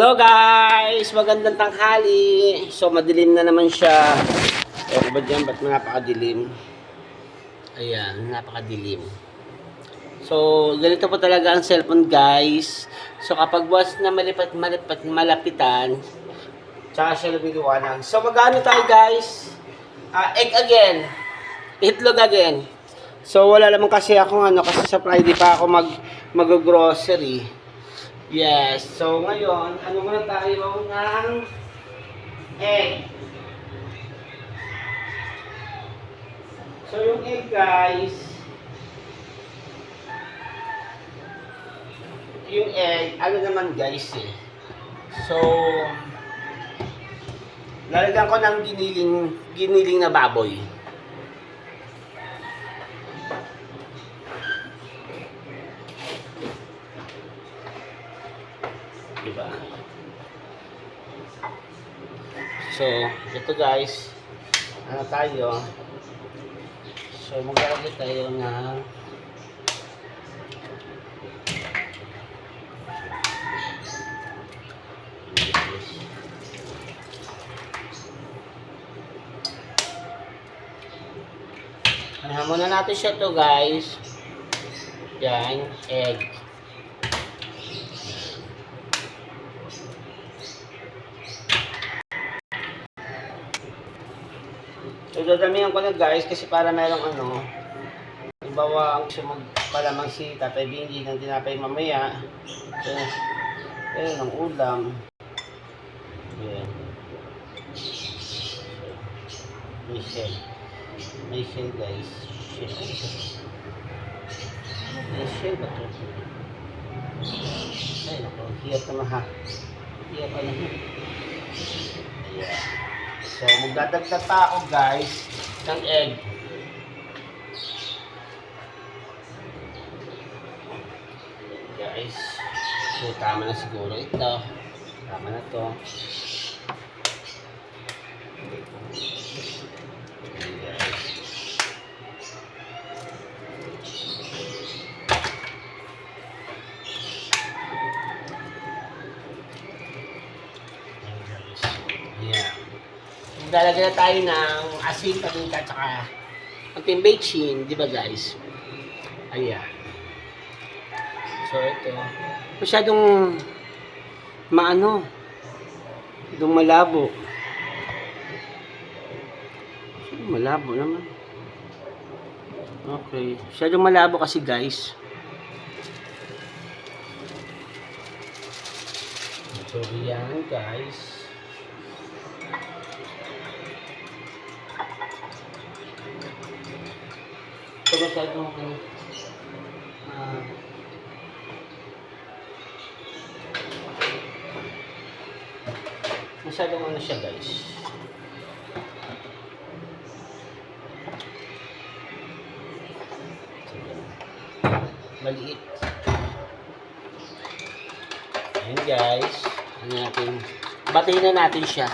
Hello guys! Magandang tanghali. So madilim na naman siya. Ewan ba dyan? Ba't napakadilim? Ayan, napakadilim. So, ganito po talaga ang cellphone guys. So kapag buwas na malipat, malipat, malapitan, tsaka siya lumiliwanag. So magano tayo guys? Ah, egg again. Itlog again. So wala naman kasi ako ano, kasi sa Friday pa ako mag mag-grocery. Yes. So, ngayon, ano muna tayo ng egg. So, yung egg, guys, yung egg, ano naman, guys, eh. So, lalagyan ko ng giniling, giniling na baboy. So, ito guys. Ano tayo? So, maglalagay tayo ng Ano muna natin siya to guys. Yan, egg. So, dadamihan ko na guys kasi para merong ano, Halimbawa, ang gusto magpalamang si Tatay Benji ng tinapay mamaya. So, ayun, ang ulam. Ayan. May shell. May shell guys. Shell. May shell ba ito? Ay, naku. Hiyat naman ha. Hiyat pa naman. Ayan. So, magdadagdag pa ako guys ng egg. Guys. So, tama na siguro ito. Tama na to. Ayan, Maglalagay na tayo ng asin, paminta, at saka konting bechin, di ba guys? Ayan. So ito, masyadong maano, masyadong malabo. Malabo naman. Okay, masyadong malabo kasi guys. So yan guys. Ito masyadong ano, ah, masyadong ano siya guys. Maliit. Ayan guys. Ano natin. Batayin na natin siya.